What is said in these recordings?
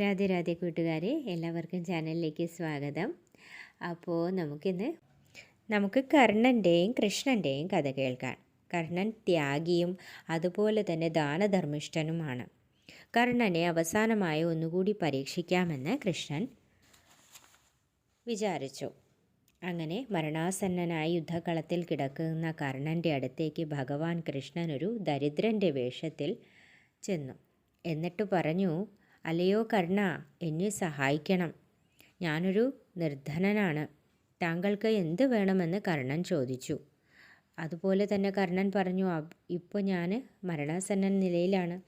രാധേ രാധേ കൂട്ടുകാരെ എല്ലാവർക്കും ചാനലിലേക്ക് സ്വാഗതം. അപ്പോൾ നമുക്കിന്ന് നമുക്ക് കർണന്റെയും കൃഷ്ണന്റെയും കഥ കേൾക്കാം. കർണൻ ത്യാഗിയും അതുപോലെ തന്നെ ദാനധർമ്മിഷ്ഠനുമാണ്. കർണനെ അവസാനമായി ഒന്നുകൂടി പരീക്ഷിക്കാമെന്ന് കൃഷ്ണൻ വിചാരിച്ചു. അങ്ങനെ മരണാസന്നനായി യുദ്ധകളത്തിൽ കിടക്കുന്ന കർണന്റെ അടുത്തേക്ക് ഭഗവാൻ കൃഷ്ണൻ ഒരു ദരിദ്രന്റെ വേഷത്തിൽ ചെന്നു. എന്നിട്ട് പറഞ്ഞു അല്ലയോ കർണ എന്നെ സഹായിക്കണം. ഞാനൊരു നിർധനനാണ്. താങ്കൾക്ക് എന്ത് വേണമെന്ന് കർണൻ ചോദിച്ചു. അതുപോലെ തന്നെ കർണൻ പറഞ്ഞു ഇപ്പോൾ ഞാൻ മരണാസന്ന നിലയിലാണ്.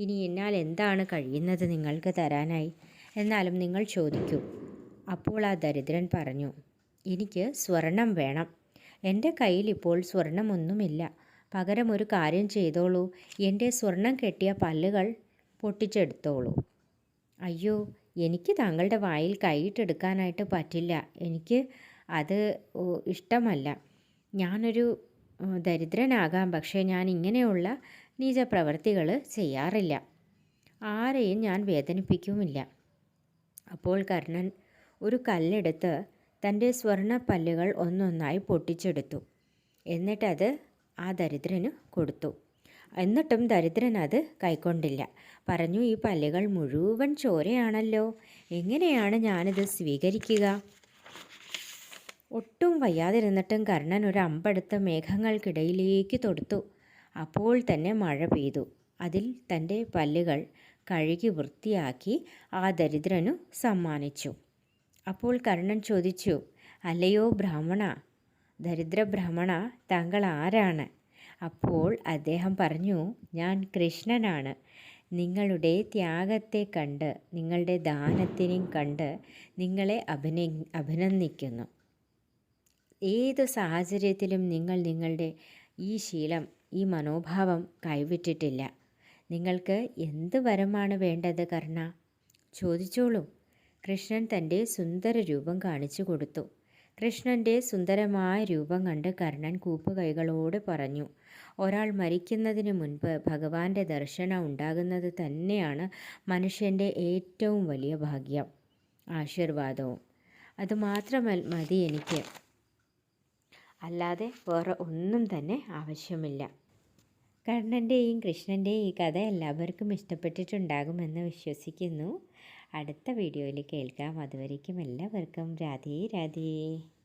ഇനി എന്നാൽ എന്താണ് കഴിയുന്നത് നിങ്ങൾക്ക് തരാനായി? എന്നാലും നിങ്ങൾ ചോദിക്കൂ. അപ്പോൾ ആ ദരിദ്രൻ പറഞ്ഞു എനിക്ക് സ്വർണം വേണം. എന്റെ കയ്യിൽ ഇപ്പോൾ സ്വർണമൊന്നുമില്ല. പകരം ഒരു കാര്യം ചെയ്തോളൂ. എന്റെ സ്വർണം കെട്ടിയ പല്ലുകൾ പൊട്ടിച്ചെടുത്തോളൂ. അയ്യോ എനിക്ക് താങ്കളുടെ വായിൽ കൈയിട്ടെടുക്കാനായിട്ട് പറ്റില്ല. എനിക്ക് അത് ഇഷ്ടമല്ല. ഞാനൊരു ദരിദ്രനാകാം. പക്ഷേ ഞാൻ ഇങ്ങനെയുള്ള നീച പ്രവൃത്തികൾ ചെയ്യാറില്ല. ആരെയും ഞാൻ വേദനിപ്പിക്കുമില്ല. അപ്പോൾ കർണൻ ഒരു കല്ലെടുത്ത് തന്റെ സ്വർണ പല്ലുകൾ ഒന്നൊന്നായി പൊട്ടിച്ചെടുത്തു. എന്നിട്ടത് ആ ദരിദ്രന് കൊടുത്തു. എന്നിട്ടും ദരിദ്രൻ അത് കൈക്കൊണ്ടില്ല. പറഞ്ഞു ഈ പല്ലുകൾ മുഴുവൻ ചോരയാണല്ലോ. എങ്ങനെയാണ് ഞാനിത് സ്വീകരിക്കുക? ഒട്ടും വയ്യാതിരുന്നിട്ടും കർണൻ ഒരു അമ്പെടുത്ത് മേഘങ്ങൾക്കിടയിലേക്ക് തൊടുത്തു. അപ്പോൾ തന്നെ മഴ പെയ്തു. അതിൽ തന്റെ പല്ലുകൾ കഴുകി വൃത്തിയാക്കി ആ ദരിദ്രനു സമ്മാനിച്ചു. അപ്പോൾ കർണൻ ചോദിച്ചു അല്ലയോ ബ്രാഹ്മണ? ദരിദ്ര ബ്രാഹ്മണ താങ്കൾ ആരാണ്? അപ്പോൾ അദ്ദേഹം പറഞ്ഞു ഞാൻ കൃഷ്ണനാണ്. നിങ്ങളുടെ ത്യാഗത്തെ കണ്ട് നിങ്ങളുടെ ദാനത്തിനെയും കണ്ട് നിങ്ങളെ അഭിന അഭിനന്ദിക്കുന്നു. ഏത് സാഹചര്യത്തിലും നിങ്ങൾ നിങ്ങളുടെ ഈ ശീലം ഈ മനോഭാവം കൈവിട്ടിട്ടില്ല. നിങ്ങൾക്ക് എന്ത് വരമാണ് വേണ്ടത് കർണ? ചോദിച്ചോളൂ. കൃഷ്ണൻ തന്റെ സുന്ദര രൂപം കാണിച്ചു കൊടുത്തു. കൃഷ്ണന്റെ സുന്ദരമായ രൂപം കണ്ട് കർണൻ കൂപ്പുകൈകളോട് പറഞ്ഞു ഒരാൾ മരിക്കുന്നതിന് മുൻപ് ഭഗവാന്റെ ദർശനം ഉണ്ടാകുന്നത് തന്നെയാണ് മനുഷ്യന്റെ ഏറ്റവും വലിയ ഭാഗ്യം. ആശീർവാദവും. അതുമാത്രമൽ മതി എനിക്ക്. അല്ലാതെ വേറെ ഒന്നും തന്നെ ആവശ്യമില്ല കർണന്റെയും കൃഷ്ണന്റെയും ഈ കഥ എല്ലാവർക്കും ഇഷ്ടപ്പെട്ടിട്ടുണ്ടാകുമെന്ന് വിശ്വസിക്കുന്നു. അടുത്ത വീഡിയോയിൽ കേൾക്കാം. അതുവരേക്കും എല്ലാവർക്കും രാധേ രാധേ.